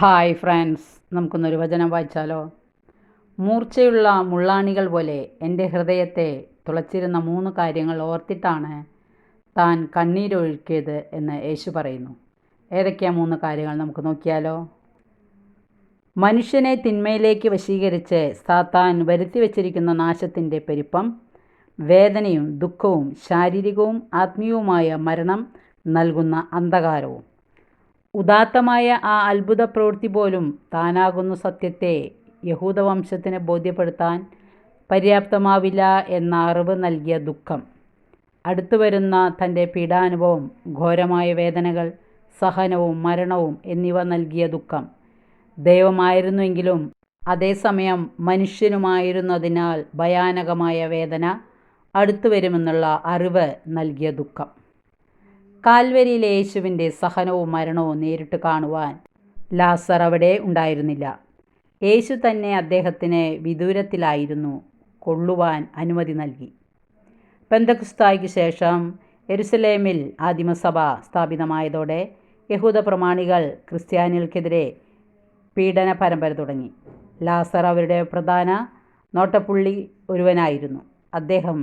Hi friends നമുക്കൊന്നൊരു വചനം വായിച്ചാലോ? മൂർച്ചയുള്ള മുള്ളാണികൾ പോലെ എന്റെ ഹൃദയത്തെ തുളച്ചിരുന്ന മൂന്ന് കാര്യങ്ങൾ ഓർത്തിട്ടാണ് താൻ കണ്ണീരൊഴുക്കിയത് എന്ന് യേശു പറയുന്നു. ഏതൊക്കെയാ മൂന്ന് കാര്യങ്ങൾ നമുക്ക് നോക്കിയാലോ? മനുഷ്യനെ തിന്മയിലേക്ക് വശീകരിച്ച് സാത്താൻ വരുത്തി വച്ചിരിക്കുന്ന നാശത്തിന്റെ പെരുപ്പം വേദനയും ദുഃഖവും ശാരീരികവും ആത്മീയവുമായ മരണം നൽകുന്ന അന്ധകാരവും. ഉദാത്തമായ ആ അത്ഭുത പ്രവൃത്തി പോലും താനാകുന്ന സത്യത്തെ യഹൂദവംശത്തിന് ബോധ്യപ്പെടുത്താൻ പര്യാപ്തമാവില്ല എന്ന അറിവ് നൽകിയ ദുഃഖം. അടുത്തു വരുന്ന തന്റെ പീഡാനുഭവം ഘോരമായ വേദനകൾ സഹനവും മരണവും എന്നിവ നൽകിയ ദുഃഖം. ദൈവമായിരുന്നുവെങ്കിലും അതേസമയം മനുഷ്യനുമായിരുന്നതിനാൽ ഭയാനകമായ വേദന അടുത്തു വരുമെന്നുള്ള അറിവ് നൽകിയ ദുഃഖം. കാൽവരിയിലെ യേശുവിന്റെ സഹനവും മരണവും നേരിട്ട് കാണുവാൻ ലാസർ അവിടെ ഉണ്ടായിരുന്നില്ല. യേശു തന്നെ അദ്ദേഹത്തിന് വിദൂരത്തിലായിരുന്നു കൊള്ളുവാൻ അനുമതി നൽകി. പെന്തക്കുസ്തായ്ക്ക് ശേഷം എരുസലേമിൽ ആദിമസഭ സ്ഥാപിതമായതോടെ യഹൂദ പ്രമാണികൾ ക്രിസ്ത്യാനികൾക്കെതിരെ പീഡന പരമ്പര തുടങ്ങി. ലാസർ അവരുടെ പ്രധാന നോട്ടപ്പുള്ളി ഒരുവനായിരുന്നു. അദ്ദേഹം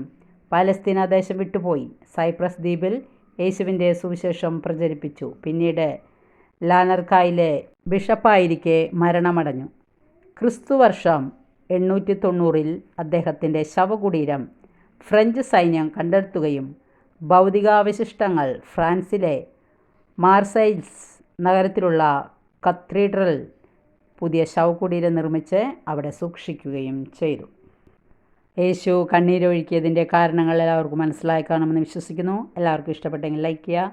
പാലസ്തീന ദേശം വിട്ടുപോയി. സൈപ്രസ് ദ്വീപിൽ യേശുവിന്റെ സുവിശേഷം പ്രചരിപ്പിച്ചു. പിന്നീട് ലാനർക്കായിലെ ബിഷപ്പായിരിക്കെ മരണമടഞ്ഞു. ക്രിസ്തുവർഷം എണ്ണൂറ്റി തൊണ്ണൂറിൽ അദ്ദേഹത്തിന്റെ ശവകുടീരം ഫ്രഞ്ച് സൈന്യം കണ്ടെടുത്തുകയും ഭൗതികാവശിഷ്ടങ്ങൾ ഫ്രാൻസിലെ മാർസൈൽസ് നഗരത്തിലുള്ള കത്തീഡ്രൽ പുതിയ ശവകുടീരം നിർമ്മിച്ച് അവിടെ സൂക്ഷിക്കുകയും ചെയ്തു. യേശു കണ്ണീരൊഴുക്കിയതിന്റെ കാരണങ്ങൾ എല്ലാവർക്കും മനസ്സിലായി കാണുമെന്ന് വിശ്വസിക്കുന്നു. എല്ലാവർക്കും ഇഷ്ടപ്പെട്ടെങ്കിൽ ലൈക്ക് ചെയ്യുക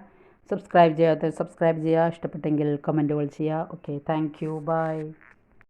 സബ്സ്ക്രൈബ് ചെയ്യാത്ത സബ്സ്ക്രൈബ് ചെയ്യുക ഇഷ്ടപ്പെട്ടെങ്കിൽ കമന്റുകൾ ചെയ്യുക. Okay thank you by